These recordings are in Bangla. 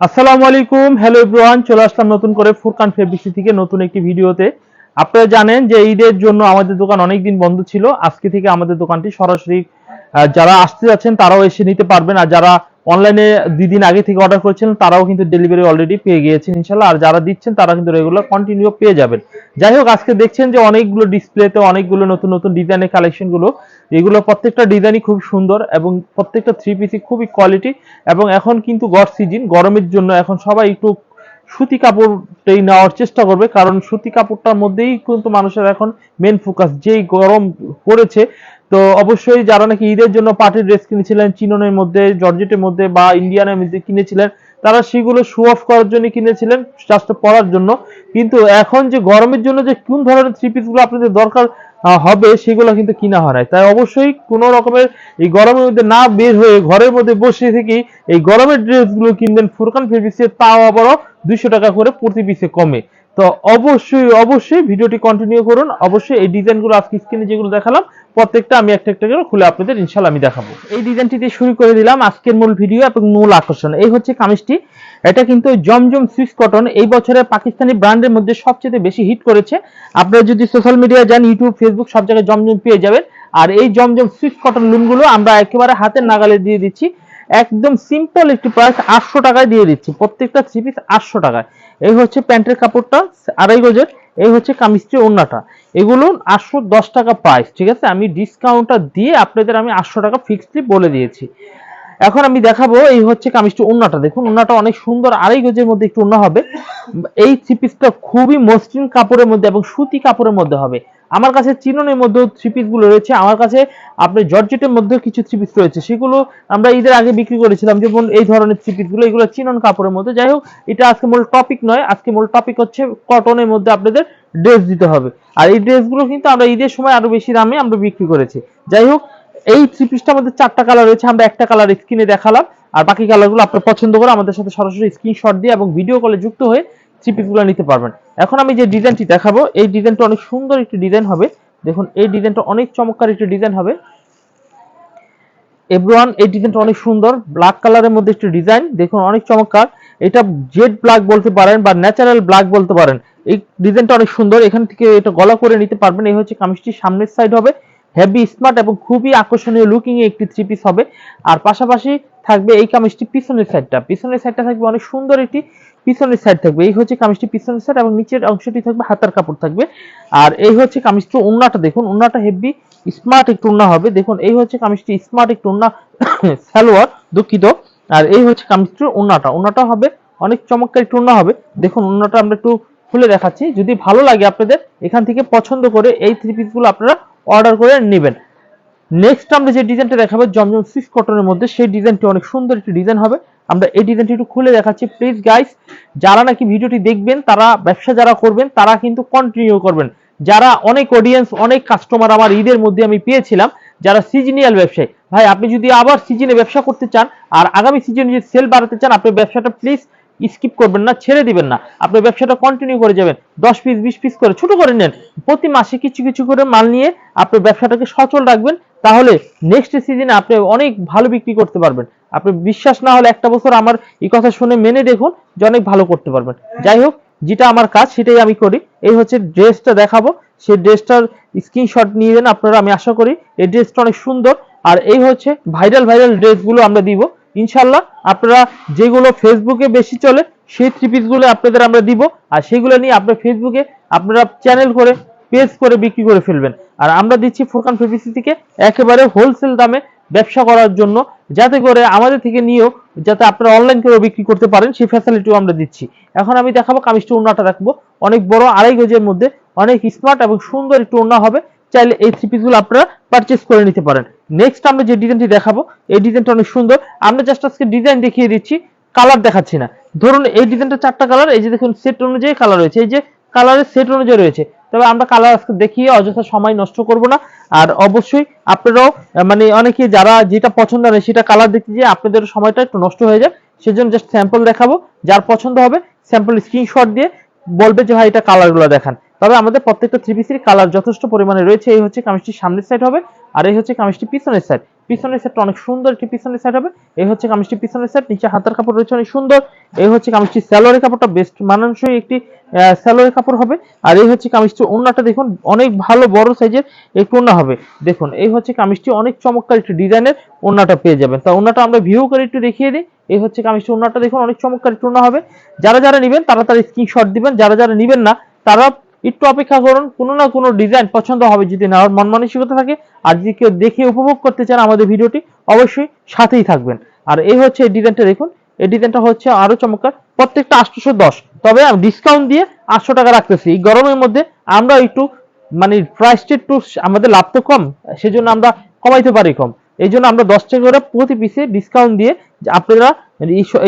আসসালামু আলাইকুম, হ্যালো এভরিওয়ান, চলে আসলাম নতুন করে ফুরকান ফেব্রিক্সি থেকে নতুন একটি ভিডিওতে। আপনারা জানেন যে ঈদের জন্য আমাদের দোকান অনেক দিন বন্ধ ছিল। আজকে থেকে আমাদের দোকানটি সরাসরি যারা আসতে যাচ্ছেন তারাও এসে নিতে পারবেন। আর যারা অনলাইনে দুই দিন আগে থেকে অর্ডার করেছিলেন, তারাও কিন্তু ডেলিভারি অলরেডি পেয়ে গিয়েছেন ইনশাল্লাহ। আর যারা দিচ্ছেন, তারা কিন্তু রেগুলার কন্টিনিউ পেয়ে যাবেন। যাই হোক, আজকে দেখছেন যে অনেকগুলো ডিসপ্লেতে অনেকগুলো নতুন নতুন ডিজাইনের কালেকশনগুলো এগুলো প্রত্যেকটা ডিজাইনই খুব সুন্দর এবং প্রত্যেকটা থ্রি পিসই খুবই কোয়ালিটি এবং এখন কিন্তু গড় সিজন গরমের জন্য এখন সবাই একটু সুতি কাপড়টাই নেওয়ার চেষ্টা করবে কারণ সুতি কাপড়টার মধ্যেই কিন্তু মানুষের এখন মেন ফোকাস যেই গরম পড়েছে। তো অবশ্যই যারা নাকি ঈদের জন্য পার্টির ড্রেস কিনেছিলেন, চিননের মধ্যে, জর্জেটের মধ্যে বা ইন্ডিয়ানের মধ্যে কিনেছিলেন, তারা সেগুলো শো অফ করার জন্য কিনেছিলেন জাস্ট পরার জন্য। কিন্তু এখন যে গরমের জন্য যে কোন ধরনের থ্রি পিসগুলো আপনাদের দরকার হবে, সেগুলো কিন্তু কিনা হয় তাই অবশ্যই কোনো রকমের এই গরমের মধ্যে না বের হয়ে ঘরের মধ্যে বসে থেকে এই গরমের ড্রেসগুলো কিনবেন। ফুরকান ফেবিসে তাও আবারও দুইশো টাকা করে প্রতি পিসে কমে। তো অবশ্যই অবশ্যই ভিডিওটি কন্টিনিউ করুন। অবশ্যই এই ডিজাইনগুলো আজকে স্ক্রিনে যেগুলো দেখালাম প্রত্যেকটা আমি একটা একটা করে খুলে আপনাদের ইনশাল্লাহ আমি দেখাবো। এই ডিজাইনটি দিয়ে শুরু করে দিলাম আজকের মূল ভিডিও এবং মূল আকর্ষণ। এই হচ্ছে কামিজটি। এটা কিন্তু জমজম সুইস কটন এই বছরে পাকিস্তানি ব্র্যান্ডের মধ্যে সবচেয়ে বেশি হিট করেছে। আপনারা যদি সোশ্যাল মিডিয়া যান ইউটিউব ফেসবুক সব জায়গায় জমজম পেয়ে যাবেন। আর এই জমজম সুইস কটন লুমগুলো আমরা একেবারে হাতের নাগালে দিয়ে দিচ্ছি। একদম সিম্পল একটি প্রাইস আটশো টাকায় দিয়ে দিচ্ছি। প্রত্যেকটা থ্রি পিস আটশো টাকায়। এই হচ্ছে প্যান্টের কাপড়টা, আড়াই গজের। এই হচ্ছে কামিজটি ওড়নাটা। এগুলো আটশো দশ টাকা প্রাইস ঠিক আছে? আমি ডিসকাউন্টটা দিয়ে আপনাদের আমি আটশো টাকা ফিক্সডলি বলে দিয়েছি। এখন আমি দেখাবো এই হচ্ছে কামিজটি ওন্নাটা দেখুন ওন্নাটা অনেক সুন্দর, আড়াই গজের মধ্যে একটু ওন্না হবে। এই থ্রি পিসটা খুবই মসৃণ কাপড়ের মধ্যে এবং সুতি কাপড়ের মধ্যে হবে। আমার কাছে চিননের মধ্যে থ্রি পিসগুলো রয়েছে। আমার কাছে আপনার জর্জেটের মধ্যে কিছু থ্রি পিস রয়েছে। সেগুলো আমরা ঈদের আগে বিক্রি করেছিলাম। যেমন এই ধরনের থ্রি পিসগুলো, এগুলো চিনন কাপড়ের মধ্যে। যাই হোক, এটা আজকে মূল টপিক নয়। আজকে মূল টপিক হচ্ছে কটনের মধ্যে আপনাদের ড্রেস দিতে হবে। আর এই ড্রেসগুলো কিন্তু আমরা ঈদের সময় আরও বেশি দামে আমরা বিক্রি করেছি। যাই হোক, এই থ্রি পিসটা আমাদের চারটা কালার রয়েছে। আমরা একটা কালার স্ক্রিনে দেখালাম। আর বাকি কালারগুলো আপনার পছন্দ করে আমাদের সাথে সরাসরি স্ক্রিনশট দিয়ে এবং ভিডিও কলে যুক্ত হয়ে থ্রি পিসগুলো নিতে পারবেন। এখন আমি যে ডিজাইনটি দেখাবো, এই ডিজাইনটা অনেক সুন্দর একটি ডিজাইন হবে। দেখুন, এই ডিজাইনটা অনেক চমৎকার একটি ডিজাইন হবে। এভরিওয়ান এই ডিজাইনটা অনেক সুন্দর। ব্ল্যাক কালারের মধ্যে একটি ডিজাইন। দেখুন, অনেক চমৎকার। এটা জেড ব্ল্যাক বলতে পারেন বা ন্যাচারাল ব্ল্যাক বলতে পারেন। এই ডিজাইনটা অনেক সুন্দর। এখান থেকে এটা গলা করে নিতে পারবেন। এই হচ্ছে কামিজটির সামনের সাইড হবে। হেভি স্মার্ট এবং খুবই আকর্ষণীয় লুকিং এ একটি থ্রি পিস হবে। আর পাশাপাশি থাকবে এই কামিজটি পিছনের সাইডটা পিছনের সাইডটা থাকবে অনেক সুন্দর একটি পিছনের সাইড থাকবে। এই হচ্ছে কামিজটি পিছনের সাইড এবং নিচের অংশটি থাকবে, হাতার কাপড় থাকবে। আর এই হচ্ছে কামিজটি উন্নাটা দেখুন, উন্নাটা হেভি স্মার্ট একটু উন্না হবে। দেখুন, এই হচ্ছে কামিজটি স্মার্ট একটু উন্না, সালোয়ার, দুঃখিত। আর এই হচ্ছে কামিজটির উন্নাটা। উন্নাটা হবে, অনেক চমৎকার একটু উন্না হবে। দেখুন, উন্নাটা আমরা একটু খুলে দেখাচ্ছি। যদি ভালো লাগে আপনাদের, এখান থেকে পছন্দ করে এই থ্রি পিসগুলো আপনারা অর্ডার করে নেবেন। নেক্সট আমরা যে ডিজাইনটা দেখাবো, জমজম সিক্স কটনের মধ্যে, সেই ডিজাইনটি অনেক সুন্দর একটি ডিজাইন হবে। আমরা এই ডিজাইনটি একটু খুলে দেখাচ্ছি। প্লিজ গাইস যারা নাকি ভিডিওটি দেখবেন, তারা ব্যবসা যারা করবেন, তারা কিন্তু কন্টিনিউ করবেন। যারা অনেক অডিয়েন্স অনেক কাস্টমার আমার ঈদের মধ্যে আমি পেয়েছিলাম, যারা সিজনিয়াল ব্যবসায়ী, ভাই, আপনি যদি আবার সিজনে ব্যবসা করতে চান, আর আগামী সিজনে যদি সেল বাড়াতে চান, আপনি ব্যবসাটা প্লিজ স্কিপ করবেন না, ছেড়ে দিবেন না। আপনার ব্যবসাটা কন্টিনিউ করে যাবেন। দশ পিস বিশ পিস করে ছোট করে নেন। প্রতি মাসে কিছু কিছু করে মাল নিয়ে আপনার ব্যবসাটাকে সচল রাখবেন। তাহলে নেক্সট সিজনে আপনি অনেক ভালো বিক্রি করতে পারবেন। আপনি বিশ্বাস না হলে একটা বছর আমার এই কথা শুনে মেনে দেখুন যে অনেক ভালো করতে পারবেন। যাই হোক, যেটা আমার কাজ, সেটাই আমি করি। এই হচ্ছে ড্রেসটা দেখাবো। সেই ড্রেসটার স্ক্রিনশট নিয়ে দেন আপনারা, আমি আশা করি। এই ড্রেসটা অনেক সুন্দর। আর এই হচ্ছে ভাইরাল ভাইরাল ড্রেসগুলো আমরা দিব। ইনশাল্লাহ আপনারা যেগুলো ফেসবুকে বেশি চলে, সেই থ্রি পিসগুলো আপনাদের আমরা দিব। আর সেগুলো নিয়ে আপনার ফেসবুকে আপনারা চ্যানেল করে পেজ করে বিক্রি করে ফেলবেন। আর আমরা দিচ্ছি ফুরকান ফেব্রিক্সি থেকে একেবারে হোলসেল দামে ব্যবসা করার জন্য, যাতে করে আমাদের থেকে নিয়েও যাতে আপনারা অনলাইন করে বিক্রি করতে পারেন, সেই ফ্যাসিলিটিও আমরা দিচ্ছি। এখন আমি দেখাবো কামিজটি উন্নাটা রাখব। অনেক বড় আড়াই গজের মধ্যে, অনেক স্মার্ট এবং সুন্দর একটু উন্না হবে। চাইলে এই থ্রি পিসগুলো আপনারা পারচেস করে নিতে পারেন। নেক্সট আমরা যে ডিজাইনটি দেখাবো, এই ডিজাইনটা অনেক সুন্দর। আমরা জাস্ট আজকে ডিজাইন দেখিয়ে দিচ্ছি কালার দেখাচ্ছি না। ধরুন এই ডিজাইনটা চারটা কালার এই যে দেখুন সেট অনুযায়ী কালার রয়েছে, এই যে কালারের সেট অনুযায়ী রয়েছে। তবে আমরা কালার আজকে দেখিয়ে অযথা সময় নষ্ট করব না। আর অবশ্যই আপনারাও মানে অনেকে যারা যেটা পছন্দ হয় সেটা কালার দেখতে যে আপনাদের সময়টা একটু নষ্ট হয়ে যায়। সেজন্য জাস্ট স্যাম্পল দেখাবো, যার পছন্দ হবে স্যাম্পল স্ক্রিনশট দিয়ে বলবে যে, ভাই, এটা কালারগুলো দেখান। তবে আমাদের প্রত্যেকটা থ্রি পিসের কালার যথেষ্ট পরিমাণে রয়েছে। এই হচ্ছে কামিজটির সামনের সাইড হবে। আর এই হচ্ছে কামিজটি পিছনের সাইড পিছনের সেটটা অনেক সুন্দর একটি পিছনের সেট হবে। এই হচ্ছে কামিজটি পিছনের সেট নিচে হাতার কাপড় রয়েছে অনেক সুন্দর। এই হচ্ছে কামিজটি স্যালোয়ারের কাপড়টা বেস্ট মানানসই একটি স্যালোয়ারের কাপড় হবে। আর এই হচ্ছে কামিজটি ওন্নাটা দেখুন, অনেক ভালো বড় সাইজের একটু ওন্না হবে। দেখুন, এই হচ্ছে কামিজটি অনেক চমৎকার একটি ডিজাইনের ওন্নাটা পেয়ে যাবেন। তা ওন্নাটা আমরা ভিউ করে একটু দেখিয়ে দিই। এই হচ্ছে কামিজটি ওন্নাটা দেখুন, অনেক চমৎকার একটু ওন্না হবে। যারা যারা নেবেন তারা তারা স্ক্রিনশট দিবেন। যারা যারা নেবেন না, তারা একটু অপেক্ষা করুন, কোনো না কোনো ডিজাইন পছন্দ হবে যদি নেওয়ার মন মানসিকতা থাকে, আর যদি কেউ দেখে উপভোগ করতে চান আমাদের ভিডিওটি, অবশ্যই সাথেই থাকবেন। আর এই হচ্ছে এই ডিজাইনটা দেখুন, এই ডিজাইনটা হচ্ছে আরও চমৎকার, প্রত্যেকটা আটশোশো দশ। তবে আমি ডিসকাউন্ট দিয়ে আটশো টাকা রাখতেছি। এই গরমের মধ্যে আমরা একটু মানে প্রাইসটা একটু আমাদের লাভ তো কম, সেজন্য আমরা কমাইতে পারি কম। এই জন্য আমরা দশ টাকা করে প্রতি পিসে ডিসকাউন্ট দিয়ে আপনারা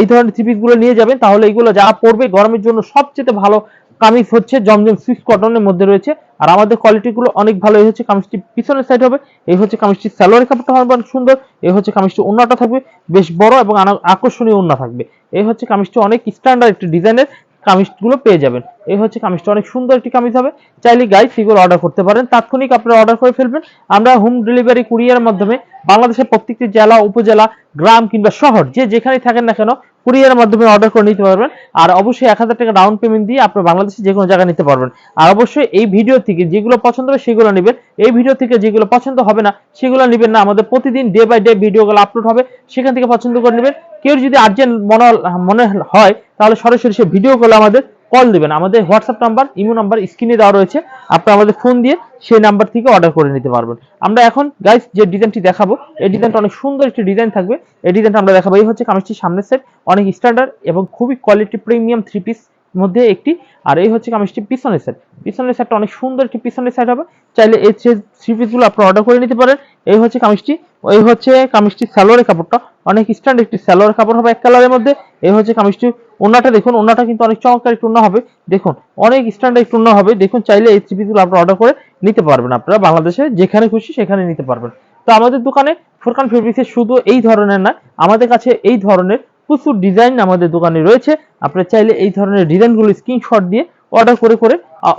এই ধরনের থ্রি গুলো নিয়ে যাবেন, তাহলে এইগুলো যা পড়বে গরমের জন্য সবচেয়ে ভালো কামিজ হচ্ছে জমজম সুইস কটনের মধ্যে রয়েছে। আর আমাদের কোয়ালিটি গুলো অনেক ভালো এই হচ্ছে। কামিজটি পিছনের সাইড হবে। এই হচ্ছে কামিজটি সালোয়ারের কাপড়টা হবে অনেক সুন্দর। এই হচ্ছে কামিজটি ওন্নাটা থাকবে। বেশ বড় এবং আকর্ষণীয় ওন্না থাকবে। এই হচ্ছে কামিজটি অনেক স্ট্যান্ডার্ড একটি ডিজাইনের কামিজগুলো পেয়ে যাবেন। এই হচ্ছে কামিজটা অনেক সুন্দর একটি কামিজ হবে। চাইলে গাই সেগুলো অর্ডার করতে পারেন। তাৎক্ষণিক আপনারা অর্ডার করে ফেলবেন। আমরা হোম ডেলিভারি কুরিয়ারের মাধ্যমে বাংলাদেশের প্রত্যেকটি জেলা, উপজেলা, গ্রাম কিংবা শহর যে যেখানেই থাকেন না কেন কুরিয়ারের মাধ্যমে অর্ডার করে নিতে পারবেন। আর অবশ্যই এক হাজার টাকা ডাউন পেমেন্ট দিয়ে আপনার বাংলাদেশে যে কোনো জায়গায় নিতে পারবেন। আর অবশ্যই এই ভিডিও থেকে যেগুলো পছন্দ হবে সেগুলো নেবেন। এই ভিডিও থেকে যেগুলো পছন্দ হবে না, সেগুলো নেবেন না। আমাদের প্রতিদিন ডে বাই ডে ভিডিওগুলো আপলোড হবে। সেখান থেকে পছন্দ করে নেবেন। কেউ যদি আর্জেন্ট মনে মনে হয় তাহলে সরাসরি সে ভিডিও ভিডিওগুলো আমাদের কল দিবেন। আমাদের হোয়াটসঅ্যাপ নাম্বার ইমো নাম্বার স্ক্রিনে দেওয়া রয়েছে। আপনি আমাদের ফোন দিয়ে সেই নাম্বার থেকে অর্ডার করে নিতে পারবেন। আমরা এখন গাইস যে ডিজাইনটি দেখাবো, এই ডিজাইনটা অনেক সুন্দর একটি ডিজাইন থাকবে। এই ডিজাইনটা আমরা দেখাবো। এই হচ্ছে কামিজটির সামনের সেট অনেক স্ট্যান্ডার্ড এবং খুবই কোয়ালিটি প্রিমিয়াম থ্রি পিস মধ্যে একটি। আর এই হচ্ছে কামিজটি পিছনের সেট পিছনের সেটটা অনেক সুন্দর একটি পিছনের সেট হবে। চাইলে এই থ্রি পিসগুলো আপনি অর্ডার করে নিতে পারেন। এই হচ্ছে কামিজটি, এই হচ্ছে কামিজটি সালোয়ারের কাপড়টা। অনেক স্ট্যান্ড একটি সালোয়ার কাপড় হবে এক কালারের মধ্যে। এই হচ্ছে কামিজটি। ওনাটা দেখুন ওনাটা কিন্তু অনেক চমৎকার একটু হবে। দেখুন, অনেক স্ট্যান্ডার্ড একটু ওনা হবে। দেখুন, চাইলে এই থ্রি পিসগুলো আপনারা অর্ডার করে নিতে পারবেন আপনারা। বাংলাদেশে যেখানে খুশি সেখানে নিতে পারবেন। তো আমাদের দোকানে ফোরকান ফেব্রিক্সের শুধু এই ধরনের না, আমাদের কাছে এই ধরনের প্রচুর ডিজাইন আমাদের দোকানে রয়েছে। আপনারা চাইলে এই ধরনের ডিজাইনগুলো স্ক্রিনশট দিয়ে অর্ডার করে করে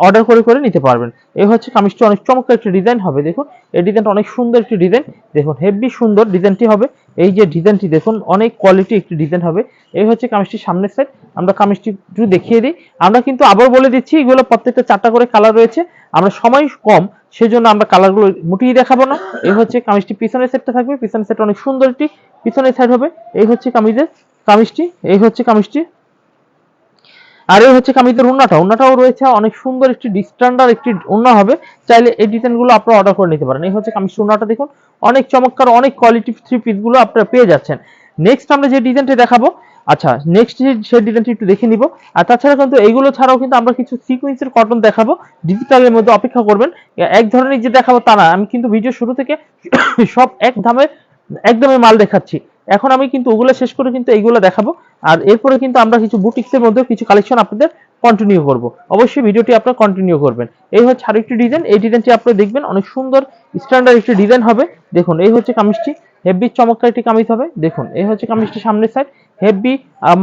অর্ডার করে করে নিতে পারবেন। এই হচ্ছে কামিজটি অনেক চমৎকার একটি ডিজাইন হবে, দেখুন। এই ডিজাইনটা অনেক সুন্দর একটি ডিজাইন দেখুন হেভি সুন্দর ডিজাইনটি হবে। এই যে ডিজাইনটি দেখুন, অনেক কোয়ালিটি একটি ডিজাইন হবে। এই হচ্ছে কামিজটির সামনের সাইড আমরা কামিজটি একটু দেখিয়ে দিই। আমরা কিন্তু আবার বলে দিচ্ছি, এগুলো প্রত্যেকটা চারটা করে কালার রয়েছে। আমরা সময় কম, সেজন্য আমরা কালারগুলো মুটিয়ে দেখাবো না। এই হচ্ছে কামিজটি পিছনের সেটটা থাকবে। পিছনের সেটটা অনেক সুন্দর একটি পিছনের সাইড হবে। এই হচ্ছে কামিজের কামিজটি। এই হচ্ছে কামিজটি। আর এই হচ্ছে কামিজের উন্নাটা। উন্নাটাও রয়েছে, অনেক সুন্দর একটি স্ট্যান্ডার্ড একটি উন্না হবে। চাইলে এই ডিজাইনগুলো আপনারা অর্ডার করে নিতে পারেন। এই হচ্ছে কামিজের উন্নাটা, দেখুন। অনেক চমৎকার, অনেক কোয়ালিটি থ্রি পিসগুলো আপনারা পেয়ে যাচ্ছেন। নেক্সট আমরা যে ডিজাইনটা দেখাবো আচ্ছা নেক্সট সেই ডিজাইনটি একটু দেখে নিব। আর তাছাড়া কিন্তু এইগুলো ছাড়াও কিন্তু আমরা কিছু সিকোয়েন্সের কটন দেখাবো। ডিজিটালের মধ্যে অপেক্ষা করবেন। এক ধরনের যে দেখাবো তা না। আমি কিন্তু ভিডিও শুরু থেকে সব এক দামে একদমই মাল দেখাচ্ছি। এখন আমি কিন্তু ওগুলো শেষ করে কিন্তু এইগুলো দেখাবো। আর এরপরে কিন্তু আমরা কিছু বুটিক্সের মধ্যে কিছু কালেকশন আপনাদের কন্টিনিউ করব। অবশ্যই ভিডিওটি আপনারা কন্টিনিউ করবেন। এই হচ্ছে আরেকটি ডিজাইন এই ডিজাইনটি আপনারা দেখবেন, অনেক সুন্দর স্ট্যান্ডার্ড একটি ডিজাইন হবে। দেখুন, এই হচ্ছে কামিজটি হেভি চমৎকার একটি কামিজ হবে। দেখুন, এই হচ্ছে কামিজটি সামনের সাইড হেভি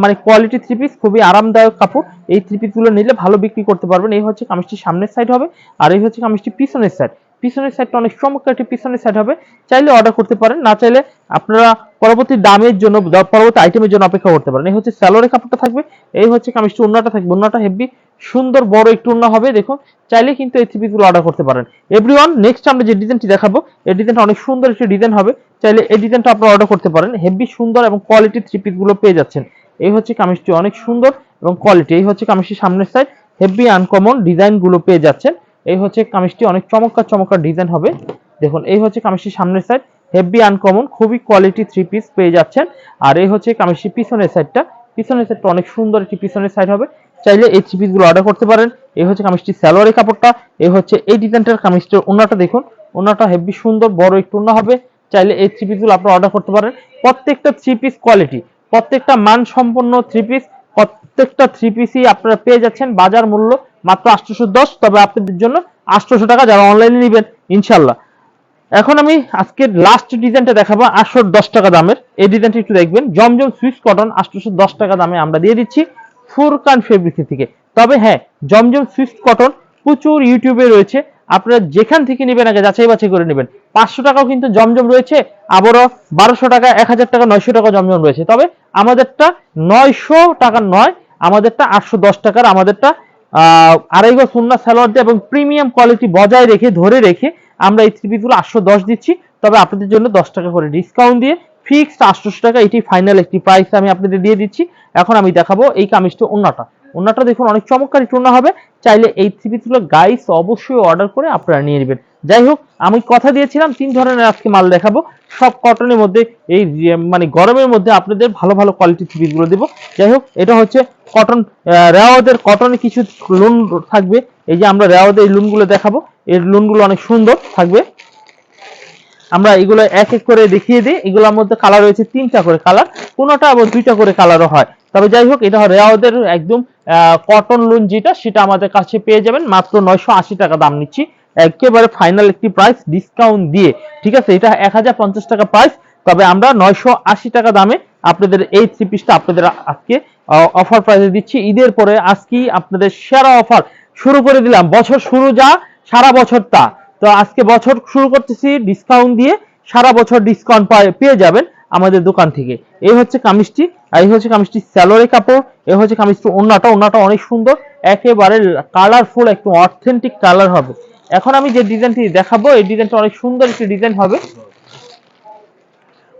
মানে কোয়ালিটি থ্রি পিস খুবই আরামদায়ক কাপড়। এই থ্রি পিসগুলো নিলে ভালো বিক্রি করতে পারবেন। এই হচ্ছে কামিজটি সামনের সাইড হবে, আর এই হচ্ছে কামিজটি পিছনের সাইড পিছনের সাইডটা অনেক চমৎকার একটি পিছনের সাইড হবে। চাইলে অর্ডার করতে পারেন, না চাইলে আপনারা পরবর্তী দামের জন্য পরবর্তী আইটেমের জন্য অপেক্ষা করতে পারেন। এই হচ্ছে স্যালোয়ারের কাপড়টা থাকবে। এই হচ্ছে কামিজটি, উন্নাটা থাকবে। উন্নাটা হেভি, সুন্দর, বড় একটু উন্না হবে, দেখুন। চাইলে কিন্তু এই থ্রি গুলো অর্ডার করতে পারেন। এভরিওয়ান নেক্সট আমরা যে ডিজাইনটি দেখাবো, এই ডিজাইনটা অনেক সুন্দর একটি ডিজাইন হবে। চাইলে এই ডিজাইনটা আপনারা অর্ডার করতে পারেন। হেভি, সুন্দর এবং কোয়ালিটি থ্রি গুলো পেয়ে যাচ্ছেন। এই হচ্ছে কামিজটি অনেক সুন্দর এবং কোয়ালিটি এই হচ্ছে কামিজটির সামনের সাইড হেভি আনকমন ডিজাইনগুলো পেয়ে যাচ্ছেন। এই হচ্ছে কামিজটি অনেক চমৎকার চমৎকার ডিজাইন হবে। দেখুন, এই হচ্ছে কামিজটির সামনের সাইড হেভি আনকমন, খুবই কোয়ালিটি থ্রি পিস পেয়ে যাচ্ছেন। আর এই হচ্ছে কামিজটির পিছনের সাইডটা পিছনের সাইডটা অনেক সুন্দর একটি পিছনের সাইড হবে। চাইলে এই থ্রি পিসগুলো অর্ডার করতে পারেন। এই হচ্ছে কামিজটি স্যালোয়ারের কাপড়টা, এই হচ্ছে এই ডিজাইনটার কামিজটার ওনাটা দেখুন। ওনাটা হেভি সুন্দর, বড় একটু ওনা হবে। চাইলে এই থ্রি পিসগুলো আপনারা অর্ডার করতে পারেন। প্রত্যেকটা থ্রি পিস কোয়ালিটি প্রত্যেকটা মান সম্পন্ন থ্রি পিস প্রত্যেকটা থ্রি পিসই আপনারা পেয়ে যাচ্ছেন বাজার মূল্য মাত্র আটশোশো তবে আপনাদের জন্য আটশোশো টাকা যারা অনলাইনে নেবেন, ইনশাল্লাহ। এখন আমি আজকে লাস্ট ডিজাইনটা দেখাবো আটশো দশ টাকা দামের। এই ডিজাইনটা একটু দেখবেন। জমজম সুইস কটন আটশোশো দশ টাকা দামে আমরা দিয়ে দিচ্ছি ফুরকান ফেব্রিক্স থেকে। তবে হ্যাঁ জমজম সুইস কটন প্রচুর ইউটিউবে রয়েছে। আপনারা যেখান থেকে নেবেন আগে যাচাই বাছাই করে নেবেন। পাঁচশো টাকাও কিন্তু জমজম রয়েছে। আবারও বারোশো টাকা এক হাজার টাকা নয়শো টাকা জমজম রয়েছে। তবে আমাদেরটা নয়শো টাকা নয় আমাদেরটা আটশো দশ টাকার আমাদেরটা আহ, আড়াই গজ সুন্না সালোয়ার দিয়ে এবং প্রিমিয়াম কোয়ালিটি বজায় রেখে ধরে রেখে আমরা এই থ্রি পিসগুলো আটশো দশ দিচ্ছি, তবে আপনাদের জন্য দশ টাকা করে ডিসকাউন্ট দিয়ে ফিক্সড আটশোশো টাকা, এটি ফাইনাল একটি প্রাইস আমি আপনাদের দিয়ে দিচ্ছি। এখন আমি দেখাবো এই কামিজটা ওন্নাটা। ওন্নাটা দেখুন অনেক চমৎকার টুনা হবে। চাইলে এই থ্রি পিসগুলো গাইস অবশ্যই অর্ডার করে আপনারা নিয়ে নেবেন। যাই হোক, আমি কথা দিয়েছিলাম, তিন ধরনের আজকে মাল দেখাবো। সব কটনের মধ্যে, এই মানে গরমের মধ্যে আপনাদের ভালো ভালো কোয়ালিটি থ্রি পিসগুলো দেবো। যাই হোক, এটা হচ্ছে কটন রেওয়াদের কটনে কিছু লোন থাকবে। এই যে আমরা রেওয়াদের এই লোনগুলো দেখাবো। এই লোনগুলো অনেক সুন্দর থাকবে। আমরা এগুলো এক এক করে দেখিয়ে দিই। এগুলোর মধ্যে কালার রয়েছে তিনটা করে কালার কোনোটা আবার দুইটা করে কালারও হয়। তবে যাই হোক, এটা রেওয়াদের একদম কটন লোন যেটা, সেটা আমাদের কাছে পেয়ে যাবেন। মাত্র নয়শো আশি টাকা দাম নিচ্ছি। একেবারে ফাইনাল একটি প্রাইস ডিসকাউন্ট দিয়ে। ঠিক আছে, এটা এক হাজার পঞ্চাশ টাকা প্রাইস তবে আমরা নয়শো আশি টাকা দামে আপনাদের এই থ্রি পিসটা আপনাদের আজকে অফার প্রাইসে দিচ্ছি। ঈদের পরে আজকেই আপনাদের সেরা অফার শুরু করে দিলাম। বছর শুরু যা, সারা বছর তা। তো আজকে বছর শুরু করতেছি ডিসকাউন্ট দিয়ে সারা বছর ডিসকাউন্ট পেয়ে যাবেন আমাদের দোকান থেকে। এই হচ্ছে কামিজটি, আর এই হচ্ছে কামিজটি স্যালোরে কাপড়, এই হচ্ছে কামিজটি ওনাটা ওনাটা অনেক সুন্দর, একেবারে কালারফুল একটু অথেন্টিক কালার হবে। এখন আমি যে ডিজাইনটি দেখাবো, এই ডিজাইনটা অনেক সুন্দর একটি ডিজাইন হবে।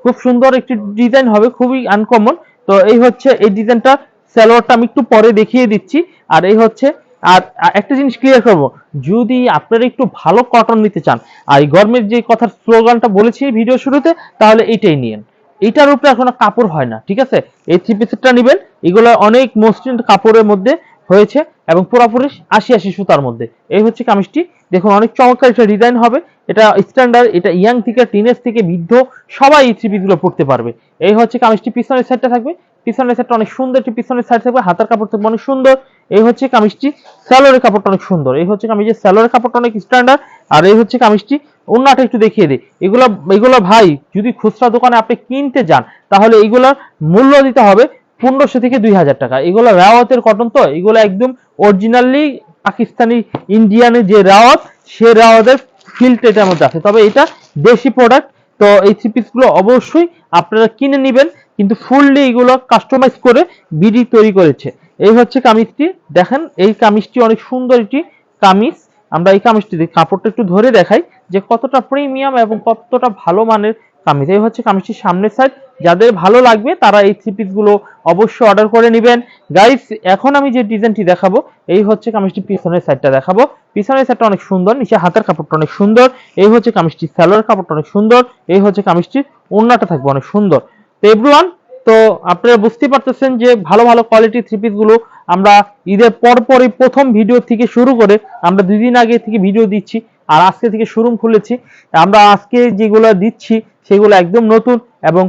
খুব সুন্দর একটি ডিজাইন হবে, খুবই আনকমন তো এই হচ্ছে এই ডিজাইনটা স্যালোয়ারটা আমি একটু পরে দেখিয়ে দিচ্ছি। আর এই হচ্ছে আর একটা জিনিস ক্লিয়ার করব। যদি আপনারা একটু ভালো কটন নিতে চান, আর গরমের যে কথার স্লোগানটা বলেছি ভিডিও শুরুতে, তাহলে এইটাই নিয়েন। এটার উপরে এখন কাপড় হয় না, ঠিক আছে? এই থ্রি পিসেরটা নেবেন, এগুলো অনেক মসৃণ কাপড়ের মধ্যে হয়েছে, এবং পুরোপুরি আশি আশি সুতার মধ্যে। এই হচ্ছে কামিজটি। দেখুন, অনেক চমৎকার একটা ডিজাইন হবে। এটা স্ট্যান্ডার্ড এটা ইয়াং থেকে টিনেজ থেকে বৃদ্ধ, সবাই এই থ্রি পিসগুলো পড়তে পারবে। এই হচ্ছে কামিজটি পিছনের সাইডটা থাকবে। পিছনের সাইডটা অনেক সুন্দর, একটি পিছনের সাইড থাকবে। হাতার কাপড় থাকবে অনেক সুন্দর। এই হচ্ছে কামিজটি স্যালোরের কাপড়টা অনেক সুন্দর। এই হচ্ছে কামিজের স্যালোরের কাপড়টা অনেক স্ট্যান্ডার্ড আর এই হচ্ছে কামিজটি অন্যটা একটু দেখিয়ে দিই। এগুলো এগুলো ভাই, যদি খুচরা দোকানে আপনি কিনতে যান, তাহলে এগুলোর মূল্য দিতে হবে পনেরোশো থেকে দুই হাজার টাকা। এগুলো রাওয়াতের কটন তো, এগুলো একদম অরিজিনালি পাকিস্তানি ইন্ডিয়ানের যে রাওয়াত, সে রাওয়াতের ফিল্ড এটার মধ্যে আছে। তবে এটা দেশি প্রোডাক্ট তো এই থ্রি পিসগুলো অবশ্যই আপনারা কিনে নেবেন, কিন্তু ফুললি এগুলো কাস্টমাইজ করে বিডি তৈরি করেছে। এই হচ্ছে কামিজটি। দেখেন, এই কামিজটি অনেক সুন্দর একটি কামিজ। আমরা এই কামিজটি দেখি। কাপড়টা একটু ধরে দেখাই যে কতটা প্রিমিয়াম এবং কতটা ভালো মানের কামিজ। এই হচ্ছে কামিজটির সামনের সাইড যাদের ভালো লাগবে, তারা এই থ্রি পিসগুলো অবশ্যই অর্ডার করে নেবেন। গাইস এখন আমি যে ডিজাইনটি দেখাবো, এই হচ্ছে কামিজটি পিছনের সাইডটা দেখাবো। পিছনের সাইডটা অনেক সুন্দর, নিচে হাতের কাপড়টা অনেক সুন্দর, এই হচ্ছে কামিজটি স্যালোয়ার কাপড়টা অনেক সুন্দর, এই হচ্ছে কামিজটির ওড়নাটা থাকবে অনেক সুন্দর। তো এভরিওয়ান তো আপনারা বুঝতে পারতেছেন যে ভালো ভালো কোয়ালিটি থ্রি পিসগুলো আমরা ঈদের পর পরই প্রথম ভিডিও থেকে শুরু করে আমরা দুই দিন আগে থেকে ভিডিও দিচ্ছি, আর আজকে থেকে শোরুম খুলেছি। আমরা আজকে যেগুলো দিচ্ছি, সেগুলো একদম নতুন এবং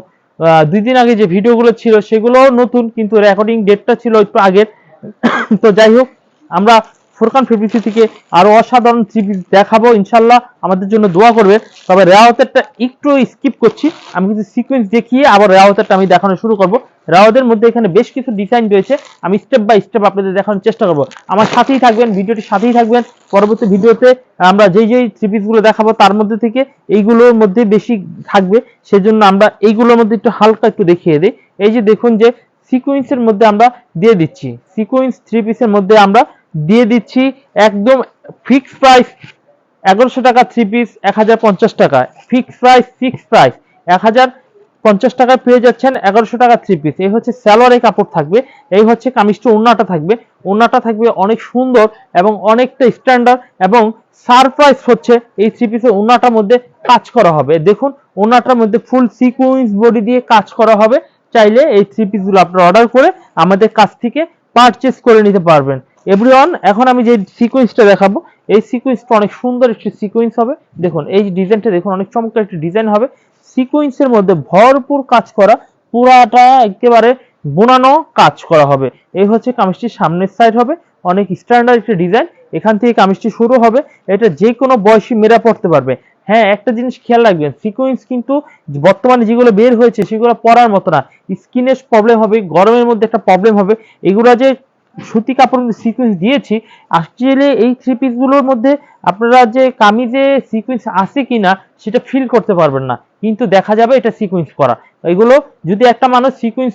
দুই দিন আগে যে ভিডিওগুলো ছিল সেগুলো নতুন, কিন্তু রেকর্ডিং ডেটটা ছিল একটু আগের। তো যাই হোক, আমরা ফুরকান ফেব্রিসি থেকে আরও অসাধারণ থ্রি পিস দেখাবো, ইনশাল্লাহ। আমাদের জন্য দোয়া করবে। তবে রেওয়াতেরটা একটু স্কিপ করছি। আমি কিছু সিকোয়েন্স দেখিয়ে আবার রেওয়াতেরটা আমি দেখানো শুরু করব। রেওয়াতের মধ্যে এখানে বেশ কিছু ডিজাইন রয়েছে। আমি স্টেপ বাই স্টেপ আপনাদের দেখানোর চেষ্টা করব। আমার সাথেই থাকবেন, ভিডিওটির সাথেই থাকবেন। পরবর্তী ভিডিওতে আমরা যেই যেই থ্রি পিসগুলো দেখাবো, তার মধ্যে থেকে এইগুলোর মধ্যে বেশি থাকবে। সেজন্য আমরা এইগুলোর মধ্যে একটু হালকা একটু দেখিয়ে দিই। এই যে দেখুন যে সিকোয়েন্সের মধ্যে আমরা দিয়ে দিচ্ছি। সিকোয়েন্স থ্রি পিসের মধ্যে আমরা দিয়ে দিচ্ছি একদম ফিক্স প্রাইস এগারোশো টাকা থ্রি পিস এক হাজার পঞ্চাশ টাকা। ফিক্স প্রাইস ফিক্স প্রাইস এক হাজার পঞ্চাশ টাকায় পেয়ে যাচ্ছেন এগারোশো টাকা থ্রি পিস এই হচ্ছে স্যালোয়ারে কাপড় থাকবে, এই হচ্ছে কামিজটা ওনাটা থাকবে। ওনাটা থাকবে অনেক সুন্দর এবং অনেকটা স্ট্যান্ডার্ড এবং সারপ্রাইজ হচ্ছে এই থ্রি পিসের ওড়নাটার মধ্যে কাজ করা হবে। দেখুন, ওড়নাটার মধ্যে ফুল সিকুয়েন্স বডি দিয়ে কাজ করা হবে। চাইলে এই থ্রি পিসগুলো আপনারা অর্ডার করে আমাদের কাছ থেকে পারচেস করে নিতে পারবেন। এভরিওয়ান এখন আমি যে সিকোয়েন্সটা দেখাবো, এই সিকোয়েন্সটা অনেক সুন্দর একটি সিকোয়েন্স হবে। দেখুন, এই ডিজাইনটা দেখুন, অনেক চমৎকার একটি ডিজাইন হবে। সিকোয়েন্সের মধ্যে ভরপুর কাজ করা, পুরাটা একেবারে বোনানো কাজ করা হবে। এই হচ্ছে কামিজটির সামনের সাইড হবে, অনেক স্ট্যান্ডার্ড একটি ডিজাইন এখান থেকে কামিজটি শুরু হবে, এটা যে কোনো বয়সী মেয়েরা পড়তে পারবে। হ্যাঁ একটা জিনিস খেয়াল রাখবেন সিকোয়েন্স কিন্তু বর্তমানে যেগুলো বের হয়েছে, সেগুলো পরার মতো না। স্কিনের প্রবলেম হবে, গরমের মধ্যে একটা প্রবলেম হবে। এগুলো যে সুতি কাপড় সিকোয়েন্স দিয়েছি, আসলে এই থ্রি পিসগুলোর মধ্যে আপনারা যে কামিজে সিকোয়েন্স আছে কিনা সেটা ফিল করতে পারবেন না, কিন্তু দেখা যাবে এটা সিকোয়েন্স করা। এগুলো যদি একটা মানুষ সিকোয়েন্স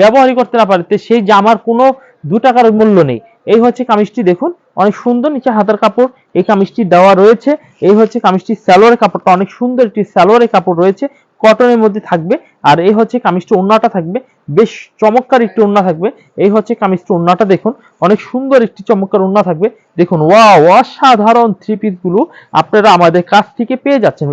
ব্যবহারই করতে না পারে সেই জামার কোনো দু টাকার মূল্য নেই। এই হচ্ছে কামিজটি দেখুন, অনেক সুন্দর নিচে হাতার কাপড়, এই কামিজটি দেওয়া রয়েছে। এই হচ্ছে কামিজটি সালোয়ারের কাপড়টা, অনেক সুন্দর একটি সালোয়ারের কাপড় রয়েছে। কটনের মধ্যে থাকবে। আর এই হচ্ছে কামিজটি ওন্নাটা থাকবে। বেশ চমৎকার একটি ওন্না থাকবে। এই হচ্ছে কামিজটি ওন্নাটা, দেখুন, অনেক সুন্দর একটি চমৎকার ওন্না থাকবে। দেখুন, ওয়াও, অসাধারণ থ্রি পিসগুলো আপনারা আমাদের কাছ থেকে পেয়ে যাচ্ছেন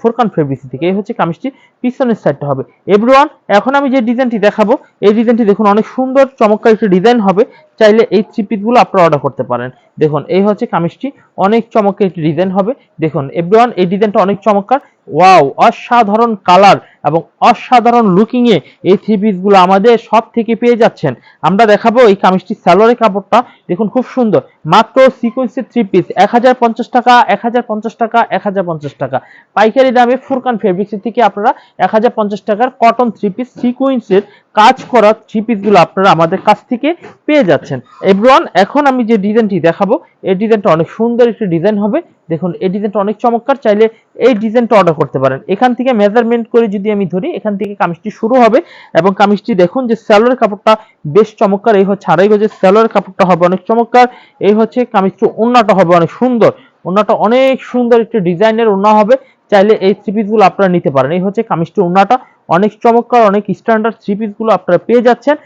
ফোরকান ফেব্রিক্স থেকে। এই হচ্ছে কামিজটি পিছনের সাইডটা হবে। এভরিওয়ান এখন আমি যে ডিজাইনটি দেখাবো, এই ডিজাইনটি দেখুন, অনেক সুন্দর, চমৎকার একটি ডিজাইন হবে। চাইলে এই থ্রি পিসগুলো আপনারা অর্ডার করতে পারেন। দেখুন, এই হচ্ছে কামিজটি, অনেক চমৎকার একটি ডিজাইন হবে। দেখুন এভরিওয়ান এই ডিজাইনটা অনেক চমৎকার। ওয়াও, অসাধারণ কালার এবং অসাধারণ লুকিং এ এই থ্রি পিসগুলো আমাদের সব থেকে পেয়ে যাচ্ছেন। আমরা দেখাবো এই কামিজটি সালোয়ারের কাপড়টা। দেখুন, খুব সুন্দর। মাত্র সিকোয়েন্সের থ্রি পিস এক হাজার পঞ্চাশ টাকা, এক হাজার পঞ্চাশ টাকা, এক হাজার পঞ্চাশ টাকা। পাইকারি দামে ফুরকান ফেব্রিক্সের থেকে আপনারা এক হাজার পঞ্চাশ টাকার কটন থ্রি পিস সিকোয়েন্সের কাজ করা থ্রি পিসগুলো আপনারা আমাদের কাছ থেকে পেয়ে যাচ্ছেন। এভরিওয়ান, এখন আমি যে ডিজাইনটি দেখাবো, এই ডিজাইনটা অনেক সুন্দর একটি ডিজাইন হবে। দেখুন, এই ডিজাইনটা অনেক চমৎকার। চাইলে এই ডিজাইনটা অর্ডার করতে পারেন। এখান থেকে মেজারমেন্ট করে যদি আমি ধরি, এখান থেকে কামিজটি শুরু হবে এবং কামিজটি দেখুন যে স্যালোয়ার কাপড়টা বেশ চমৎকার। এই হচ্ছে আড়াই গজের স্যালোয়ার কাপড়টা হবে অনেক চমৎকার। এই হচ্ছে কামিজটি ওন্নাটা হবে অনেক সুন্দর। ওন্নাটা অনেক সুন্দর একটি ডিজাইনের ওন্না হবে। চাইলে এই থ্রি পিসগুলো আপনারা নিতে পারেন। এই হচ্ছে কামিজটি ওন্নাটা অনেক চমৎকার, অনেক স্ট্যান্ডার্ড থ্রি পিসগুলো আপনারা পেয়ে যাচ্ছেন।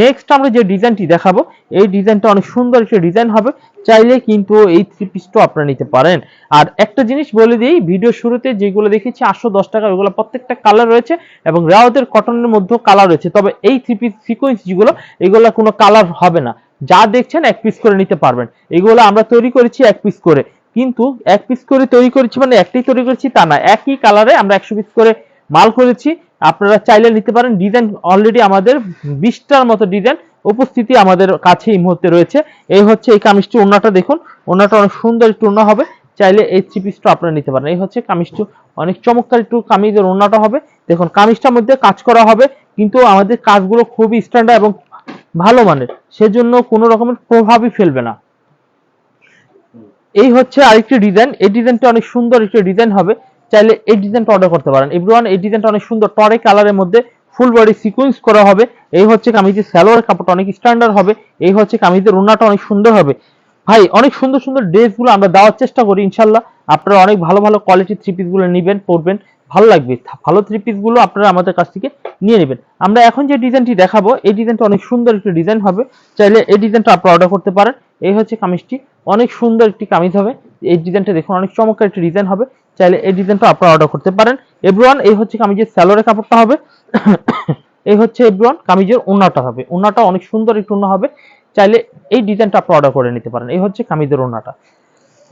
নেক্সট আমরা যে ডিজাইনটি দেখাবো, এই ডিজাইনটা অনেক সুন্দর একটা ডিজাইন হবে। চাইলে কিন্তু এই থ্রি পিসটাও আপনারা নিতে পারেন। আর একটা জিনিস বলে দিই ভিডিও শুরুতে যেগুলো দেখেছি, আটশো দশ টাকা ওইগুলো প্রত্যেকটা কালার রয়েছে এবং রাওয়াতের কটনের মধ্যেও কালার রয়েছে। তবে এই থ্রি পিস সিকোয়েন্স যেগুলো এগুলো কোনো কালার হবে না। যা দেখছেন, এক পিস করে নিতে পারবেন। এগুলো আমরা তৈরি করেছি এক পিস করে। কিন্তু এক পিস করে তৈরি করেছি মানে একটাই তৈরি করেছি তা না, একই কালারে আমরা একশো পিস করে মাল করেছি। আপনারা চাইলে নিতে পারেন। ডিজাইন অলরেডি আমাদের বিশটার মতো ডিজাইন উপস্থিতি আমাদের কাছে এই মুহূর্তে রয়েছে। এই হচ্ছে এই কামিজটি ওনাটা দেখুন। ওনাটা অনেক সুন্দর একটু ওনা হবে। চাইলে এই থ্রি পিসটা আপনারা নিতে পারেন। এই হচ্ছে কামিজটি। অনেক চমৎকার একটু কামিজের ওনাটা হবে। দেখুন, কামিজটার মধ্যে কাজ করা হবে, কিন্তু আমাদের কাজগুলো খুবই স্ট্যান্ডার্ড এবং ভালো মানের। সেজন্য কোনো রকমের প্রভাবই ফেলবে না। এই হচ্ছে আরেকটি ডিজাইন এই ডিজাইনটা অনেক সুন্দর একটি ডিজাইন হবে। চাইলে এই ডিজাইনটা অর্ডার করতে পারেন। এভরিওয়ান এই ডিজাইনটা অনেক সুন্দর টরে কালারের মধ্যে ফুল বডি সিকোয়েন্স করা হবে। এই হচ্ছে কামিজের সালোয়ার কাপড়টা অনেক স্ট্যান্ডার্ড হবে। এই হচ্ছে কামিজের ওনাটা অনেক সুন্দর হবে। ভাই, অনেক সুন্দর সুন্দর ড্রেসগুলো আমরা দেওয়ার চেষ্টা করি ইনশাল্লাহ আপনারা অনেক ভালো ভালো কোয়ালিটির থ্রি পিসগুলো নেবেন, পরবেন। ভালো লাগবে। ভালো থ্রি পিসগুলো আপনারা আমাদের কাছ থেকে নিয়ে নেবেন। আমরা এখন যে ডিজাইনটি দেখাবো, এই ডিজাইনটা অনেক সুন্দর একটি ডিজাইন হবে। চাইলে এই ডিজাইনটা আপনারা অর্ডার করতে পারেন। এই হচ্ছে কামিজটি। অনেক সুন্দর একটি কামিজ হবে। এই ডিজাইনটা দেখুন, অনেক চমৎকার একটি ডিজাইন হবে। চাইলে এই ডিজাইনটা আপনারা অর্ডার করতে পারেন। এভরিওয়ান এই হচ্ছে কামিজের স্যালোয়ারের কাপড়টা হবে। এই হচ্ছে এভরিওয়ান কামিজের ওনাটা হবে। ওনাটা অনেক সুন্দর একটু ওনা হবে। চাইলে এই ডিজাইনটা আপনারা অর্ডার করে নিতে পারেন। এই হচ্ছে কামিজের ওনাটা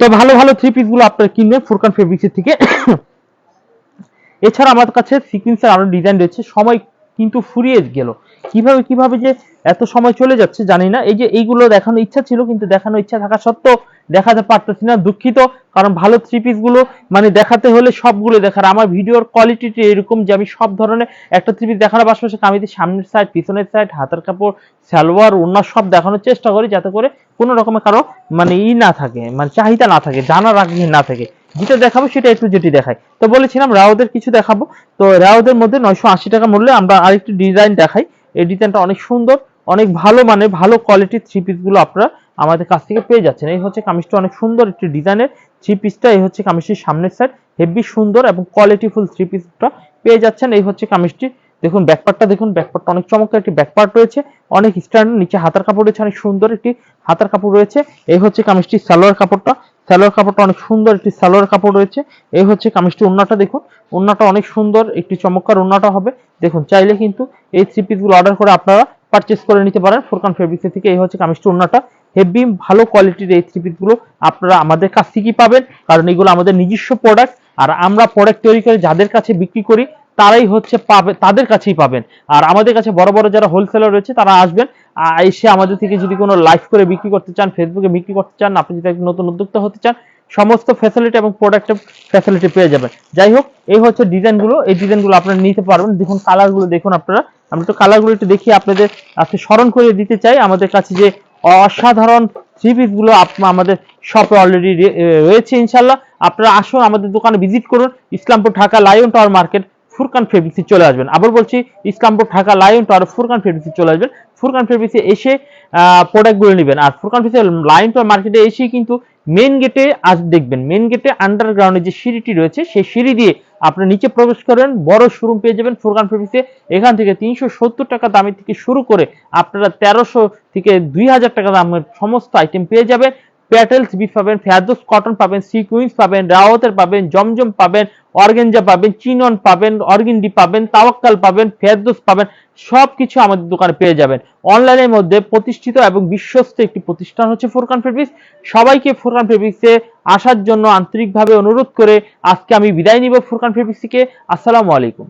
তো ভালো ভালো থ্রি পিসগুলো আপনারা কিনবেন ফুরকান ফেব্রিক্সের থেকে। এছাড়া আমার কাছে সিকুয়েন্সের আরও ডিজাইন রয়েছে। সময় কিন্তু ফুরিয়ে গেল। কীভাবে কীভাবে যে এত সময় চলে যাচ্ছে জানি না। এই যে এইগুলো দেখানোর ইচ্ছা ছিল, কিন্তু দেখানোর ইচ্ছা থাকা সত্ত্বেও দেখাতে পারতেছি না, দুঃখিত। কারণ ভালো থ্রি পিসগুলো মানে দেখাতে হলে সবগুলো দেখার। আমার ভিডিওর কোয়ালিটিটি এরকম যে আমি সব ধরনের একটা থ্রি পিস দেখার পাশাপাশি কামিতে সামনের সাইড পিছনের সাইড হাতের কাপড়, সালোয়ার, ওড়না সব দেখানোর চেষ্টা করি, যাতে করে কোনো রকমের কারও মানে ই না থাকে মানে চাহিদা না থাকে, জানার আগ্রহী না থাকে। যেটা দেখাবো সেটা একটু যেটি দেখাই। তো বলেছিলাম রাউদের কিছু দেখাবো। তো রাউদের মধ্যে নয়শো আশি টাকা মূল্যে আমরা আরেকটি ডিজাইন দেখাই। এই ডিজাইনটা অনেক সুন্দর, অনেক ভালো মানে ভালো কোয়ালিটির থ্রি পিসগুলো আপনারা আমাদের কাছ থেকে পেয়ে যাচ্ছেন। এই হচ্ছে কামিজটা অনেক সুন্দর একটি ডিজাইনের। থ্রি পিসটা এই হচ্ছে কামিজটির সামনের সাইড হেভি সুন্দর এবং কোয়ালিটিফুল থ্রি পিসটা পেয়ে যাচ্ছেন। এই হচ্ছে কামিজটি। দেখুন ব্যাকপার্টটা দেখুন ব্যাকপার্টটা অনেক চমৎকার একটি ব্যাকপার্ট রয়েছে। অনেক স্ট্যান্ডার্ড নিচে হাতার কাপড় রয়েছে, অনেক সুন্দর একটি হাতার কাপড় রয়েছে। এই হচ্ছে কামিজটি সালোয়ার কাপড়টা। সালোয়ার কাপড়টা অনেক সুন্দর একটি সালোয়ার কাপড় রয়েছে। এই হচ্ছে কামিজটি ওন্নাটা দেখুন। ওন্নাটা অনেক সুন্দর, একটি চমৎকার ওন্নাটা হবে। দেখুন, চাইলে কিন্তু এই থ্রি পিসগুলো অর্ডার করে আপনারা পারচেস করে নিতে পারেন ফোরকান ফেব্রিক্সের থেকে। এই হচ্ছে কামিজটি ওন্নাটা হেভি ভালো কোয়ালিটির এই থ্রি পিসগুলো আপনারা আমাদের কাছ থেকেই পাবেন। কারণ এগুলো আমাদের নিজস্ব প্রোডাক্ট আর আমরা প্রোডাক্ট তৈরি করে যাদের কাছে বিক্রি করি, তারাই হচ্ছে পাবে, তাদের কাছেই পাবেন। আর আমাদের কাছে বড় বড় যারা হোলসেলার রয়েছে, তারা আসবেন এসে আমাদের থেকে যদি কোনো লাইভ করে বিক্রি করতে চান ফেসবুকে বিক্রি করতে চান, আপনি যদি একজন নতুন উদ্যোক্তা হতে চান, সমস্ত ফ্যাসিলিটি এবং প্রোডাক্টের ফ্যাসিলিটি পেয়ে যাবেন। যাই হোক, এই হচ্ছে ডিজাইনগুলো এই ডিজাইনগুলো আপনারা নিতে পারবেন। দেখুন কালারগুলো দেখুন আপনারা। আমরা তো কালারগুলো একটু দেখি, আপনাদের আজকে স্মরণ করে দিতে চাই। আমাদের কাছে যে অসাধারণ থ্রি পিসগুলো আপ- আমাদের শপে অলরেডি রয়েছে ইনশাল্লাহ আপনারা আসুন আমাদের দোকানে ভিজিট করুন। Islampur Dhaka Lion Tower market Furqan ফেব্রিক্সে চলে আসবেন। আবার বলছি, ইসলামপুর ঢাকা লায়ন টাওয়ার ফুরকান ফেব্রিক্সে চলে আসবেন। ফুরকান ফেব্রিক্সে এসে প্রোডাক্টগুলো নেবেন। আর ফুরকান ফেব্রিক্সে লায়ন টাওয়ার মার্কেটে এসেই কিন্তু মেন গেটে আজ দেখবেন মেন গেটে আন্ডারগ্রাউন্ডে যে সিঁড়িটি রয়েছে, সেই সিঁড়ি দিয়ে আপনি নিচে প্রবেশ করেন, বড় শোরুম পেয়ে যাবেন ফুরকান ফেব্রিক্সে এখান থেকে তিনশো সত্তর টাকা দামের থেকে শুরু করে আপনারা তেরোশো থেকে দুই হাজার টাকা দামের সমস্ত আইটেম পেয়ে যাবেন। প্যাটেলস বিফ পাবেন, ফেয়ারদোস কটন পাবেন সিকুইন্স পাবেন, রাওয়াতের পাবেন, জমজম পাবেন, অর্গেঞ্জা পাবেন, চিনন পাবেন, অর্গিনডি পাবেন, তাওয়াক্কাল পাবেন, ফেয়ারদোস পাবেন, সবকিছু আমাদের দোকানে পেয়ে যাবেন। অনলাইনের মধ্যে প্রতিষ্ঠিত এবং বিশ্বস্ত একটি প্রতিষ্ঠান হচ্ছে ফুরকান ফেব্রিক্স সবাইকে ফুরকান ফেব্রিক্সে আসার জন্য আন্তরিকভাবে অনুরোধ করে আজকে আমি বিদায় নিব ফুরকান ফেব্রিক্স থেকে। আসসালামু আলাইকুম।